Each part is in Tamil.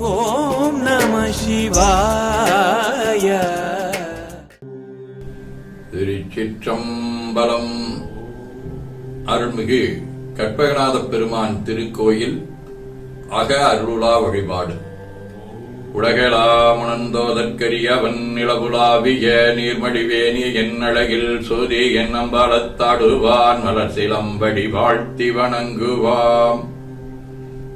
ஓம் நம சிவாய. திருச்சிற்றம்பலம். அருள்மிகு கற்பகநாத பெருமான் திருக்கோயில் அக அருளா வழிபாடு. உலகளாமுணந்தோதற்கரியவன் நிலவுலாவிய நீர்மடிவேணி என் அழகில் சோதி என் அம்பாலத்தாடுவான் மலர் சிலம்படி வாழ்த்தி வணங்குவாம்.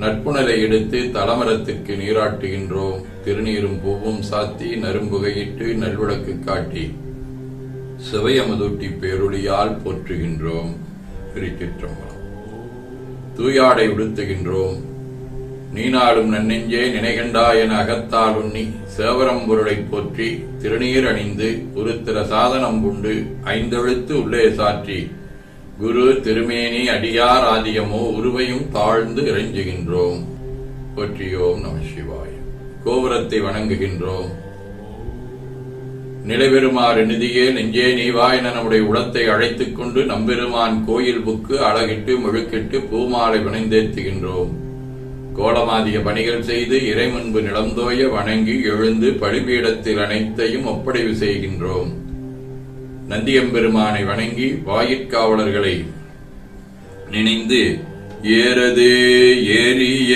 நட்புணலை எடுத்து தலமரத்துக்கு நீராட்டுகின்றோம். திருநீரும் பூவும் சாத்தி நரும்புகையிட்டு நல்விளக்கு காட்டி சிவயமதூட்டி பேருளியால் போற்றுகின்றோம். திருச்சிற்றம்பலம். தூயாடை உடுத்துகின்றோம். நீனாலும் நன்னெஞ்சே நினைகண்டா என அகத்தால் உண்ணி சேவரம் பொருளைப் போற்றி திருநீர் அணிந்து ஒருத்திர சாதனம் கொண்டு ஐந்தெழுத்து உள்ளே சாற்றி குரு திருமேனி அடியார் ஆதியமோ உருவையும் தாழ்ந்து இறைஞ்சுகின்றோம். போற்றியோம் நம சிவாய. கோபுரத்தை வணங்குகின்றோம். நிலைபெறுமாறு நிதியே நெஞ்சே நீவா என நம்முடைய உளத்தை அழைத்துக் கொண்டு நம்பெருமான் கோயில் புக்கு அழகிட்டு முழுக்கிட்டு பூமாலை வினைந்தேத்துகின்றோம். கோலமாதிய பணிகள் செய்து இறை முன்பு நிலந்தோய வணங்கி எழுந்து பழிபீடத்தில் அனைத்தையும் ஒப்படைவு செய்கின்றோம். நந்தியம்பெருமானை வணங்கி வாயிற்காவலர்களை நினைந்து ஏறது ஏறிய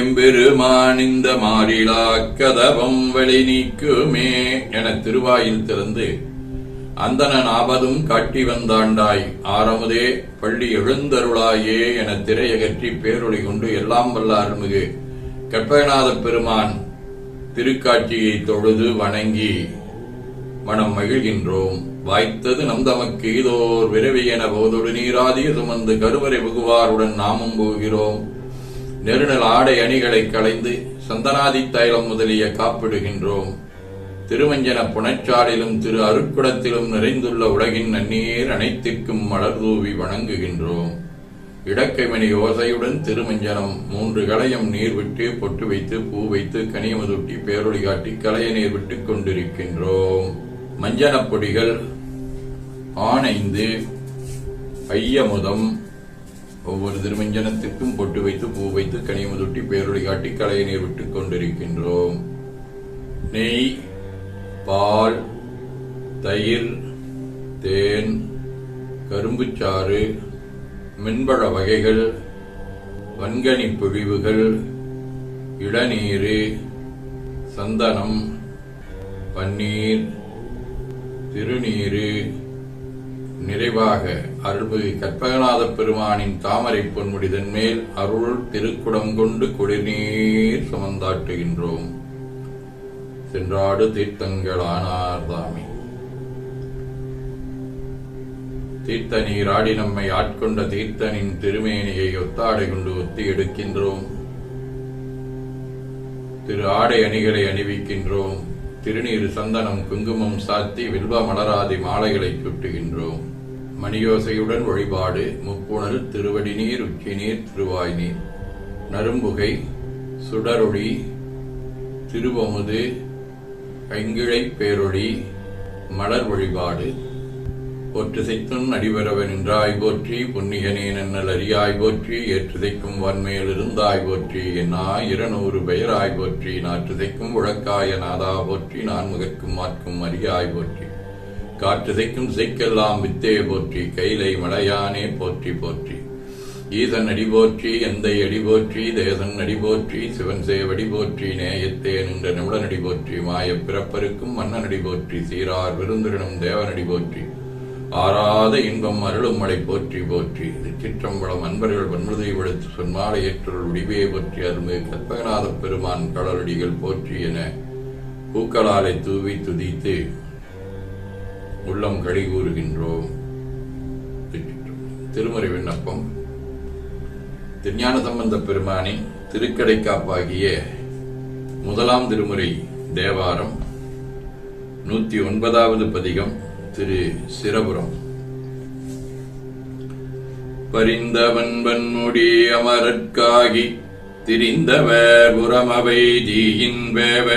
எம்பெருமான் இந்த மாறிலா கதவம் வழி நீக்குமே என திருவாயில் திறந்து அந்தன ஆபதும் காட்டி வந்தாண்டாய் ஆரமுதே பள்ளி எழுந்தருளாயே என திரையகற்றி பேரொழி கொண்டு எல்லாம் வல்ல அருள்மிகு கற்பகநாத பெருமான் திருக்காட்சியை தொழுது வணங்கி மனம் மகிழ்கின்றோம். வாய்த்தது நம் தமக்கு இதோர் என போதொடு நீராதிய சுமந்து கருவறை புகுவாருடன் நாமும் போகிறோம். நெருநல் ஆடை அணிகளை களைந்து சந்தனாதி தைலம் முதலிய காப்பிடுகின்றோம். திருவஞ்சன புனச்சாலிலும் திரு அருட்குடத்திலும் நிறைந்துள்ள உலகின் நன்னீர் அனைத்திற்கும் மலர் தூவி வணங்குகின்றோம். இடக்கைமணி ஓசையுடன் திருமஞ்சனம் மூன்று களையம் நீர் விட்டு பொட்டு வைத்து பூ வைத்து கனியமதுட்டி பேரொழி காட்டி களைய நீர் விட்டுக் கொண்டிருக்கின்றோம். மஞ்சனப் பொடிகள் ஆனைந்து ஐயமுதம் ஒவ்வொரு திருமஞ்சனத்திற்கும் பொட்டு வைத்து பூ வைத்து கனிமுதொட்டி பேரொளி காட்டி கலையை நீர் விட்டுக் கொண்டிருக்கின்றோம். நெய் பால் தயிர் தேன் கரும்புச்சாறு மின்பழ வகைகள் வன்கனி பொழிவுகள் இளநீர் சந்தனம் பன்னீர் திருநீரு. நிறைவாக அருள்மிகு கற்பகநாத பெருமானின் தாமரை பொன்முடிதன் மேல் அருள் திருக்குடம் கொண்டு குடிநீர் சுமந்தாட்டுகின்றோம் சென்றாடு தீர்த்தங்களானார் தாமி. தீர்த்த நீராடி நம்மை ஆட்கொண்ட தீர்த்தனின் திருமேனியை ஒத்தாடை கொண்டு ஒத்தி எடுக்கின்றோம். திரு ஆடை அணிகளை அணிவிக்கின்றோம். திருநீர் சந்தனம் குங்குமம் சாத்தி வில்வ மலராதி மாலைகளை சுட்டுகின்றோம். மணியோசையுடன் வழிபாடு முப்புணல் திருவடி நீர் உச்சி நீர் திருவாய் நீர். நரும்புகை சுடரொடி திருவமுது கைங்கிழை பேரொடி மலர் வழிபாடு. போற்றுசைத்தும் அடிவரவன் நின்றாய் போற்றி புண்ணியனே நன்னல் அறியாய் போற்றி ஏற்றுதைக்கும் வன்மேல் இருந்தாய் போற்றி என்னா இருநூறு பெயராய் போற்றி நாற்றுதைக்கும் உழக்காய நாதா போற்றி நான் முகற்கும் மாற்கும் அறியாய் போற்றி. காற்றுதைக்கும் செய்க்கெல்லாம் வித்தே போற்றி கைலை மலையானே போற்றி போற்றி. ஈசன் அடி போற்றி எந்தை அடி போற்றி தேசன் அடி போற்றி சிவன் சேவடி போற்றி நேயத்தே நின்ற நிமிடன் போற்றி மாயப் பிறப்பருக்கும் மன்னன் அடி போற்றி சீரார் விருந்திரனும் தேவனடி போற்றி. ஆறாத இன்பம் அருளும் மழை போற்றி போற்றி. திருச்சிற்றம்பலம் அன்பர்கள் வன்முதை விடுத்து சொன்மாலை ஏற்றல் உடிவையை போற்றி. அருமை கற்பகநாத பெருமான் கடலடிகள் போற்றி என பூக்களாலை தூவி துதித்து உள்ளம் கழி கூறுகின்றோம். திருமறை விண்ணப்பம். திருஞான சம்பந்த பெருமானின் திருக்கடைக்காப்பாகிய முதலாம் திருமுறை தேவாரம். நூத்தி ஒன்பதாவது பதிகம். திரு சிரபுரம் பரிந்தவன் வன்முடி அமரற்காகி திரிந்தவர் புறமவை தீயின் வேவ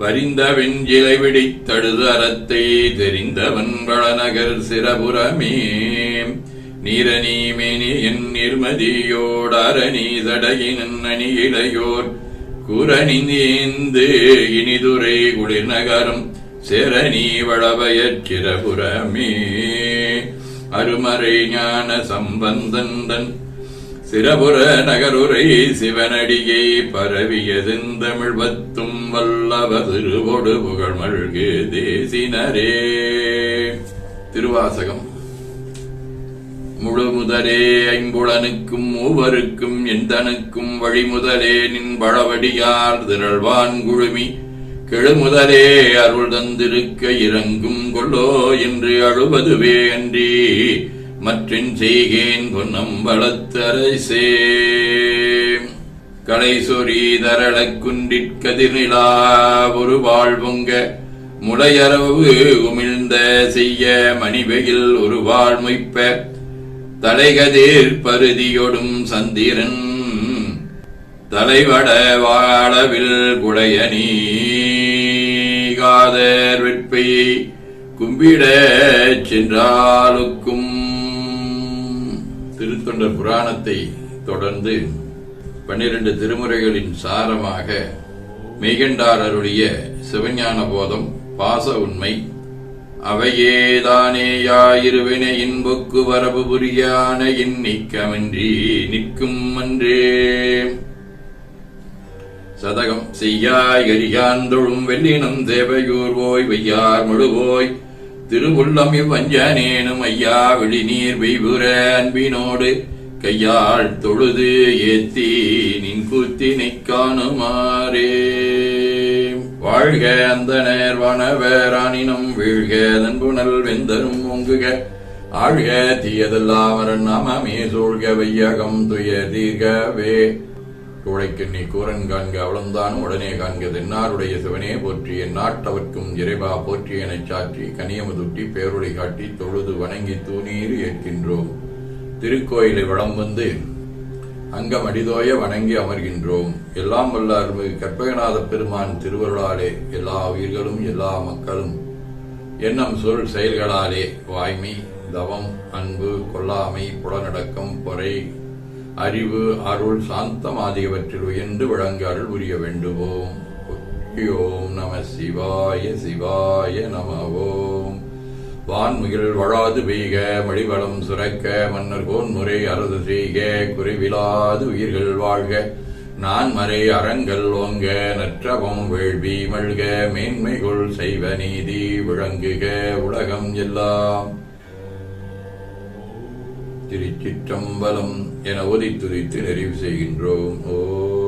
பரிந்த வெஞ்சிலை விடித்தழுது அறத்தை தெரிந்தவன் வளநகர் சிரபுரமே நீரணி மேனி என் நிர்மதியோடரணி சடையினன் அணி இளையோர் குரணிந்தேந்து இனிதுரை குளிர் நகரம் செரணி வளவயற் அருமறை ஞான சம்பந்தந்தன் சிறபுர நகருரை சிவனடியை பரவிய செந்தமிழ் பத்தும் வல்லவ திருவொடு புகழ் மழ்கு தேசினரே. திருவாசகம். முழு முதலே ஐம்புலனுக்கும் மூவருக்கும் எந்தனுக்கும் வழிமுதலே நின் பழவடியார் திரள்வான் குழுமி கெழுமுதலே அருள் தந்திருக்க இறங்கும் கொள்ளோ என்று அழுவதுவே அன்றி மற்றின் செய்கேன் பொன்னம்பலத்தரசே களை சொறி தரளக் குன்றிற்கதிர்நிலா ஒரு வாழ்வுங்க முளையரவு உமிழ்ந்த செய்ய மணிவெயில் ஒரு வாழ் மொய்ப்ப தலைகதிர் பருதியொடும் சந்திரன் தலைவட வாழவில் குடையனீ நீகாதர் வெட்பை கும்பிட சென்றாலுக்கும். திருத்தொண்டர் புராணத்தை தொடர்ந்து பன்னிரண்டு திருமுறைகளின் சாரமாக மெய்கண்டார் அருளிய சிவஞான போதம் பாச உண்மை அவையேதானேயாயிருவினை இன்புக்கு வரவு புரியான இன்னிக்கமின்றி நிற்கும் அன்றே. சதகம் செய்யாய் கரியாந்தொழும் வெள்ளினம் தேவையூர் ஓய் வையார் முழுவோய். திருவுள்ளம் இவ்வஞ்சானேனும் ஐயா விழிநீர் வெய்வுற அன்பினோடு கையாள் தொழுது ஏத்தி நின் கூத்தினை காணுமாறே. வாழ்க அந்த நேர்வனவேரானினும் வீழ்க நண்புணல் வெந்தரும் ஒங்குக ஆழ்க தீயதெல்லாம் அரன் நாமமே சூழ்க வையகம் துயர் தீர்கவே. கூடைக்கு நீ கூரன் காண்க அவளந்தான் உடனே காண்க தென்னாருடைய சிவனே போற்றி என் நாட்டவர்க்கும் இறைவா போற்றி எனச் சாற்றி கனியமுதுட்டி பேருடை காட்டி தொழுது வணங்கி தூணீர் ஏற்கின்றோம். திருக்கோயிலை வளம் வந்து அங்கம் அடிதோய வணங்கி அமர்கின்றோம். எல்லாம் வல்ல அருள்மிகு கற்பகநாத பெருமான் திருவருளாலே எல்லா உயிர்களும் எல்லா மக்களும். எண்ணம் சொல் செயல்களாலே வாய்மை தவம் அன்பு கொல்லாமை புலனடக்கம் பொறை அறிவு அருள் சாந்தம் ஆகியவற்றில் உயர்ந்து விளங்க அருள் புரிய வேண்டுவோம் ஓம் நம சிவாய சிவாய நம ஓம் வான்முகில் வழாது பெய்க மடிவளம் சுரக்க மன்னர் கோன்முறை அரசு செய்க குறைவிலாது உயிர்கள் வாழ்க. நான் மறை அறங்கள் ஓங்க நற்றவம் வேள்வி மல்க மேன்மைகொள் செய்வ நீதி விளங்குக உலகம் எல்லாம். திருச்சிற்றம்பலம் என ஒதி நிறைவு செய்கின்றோம். ஓ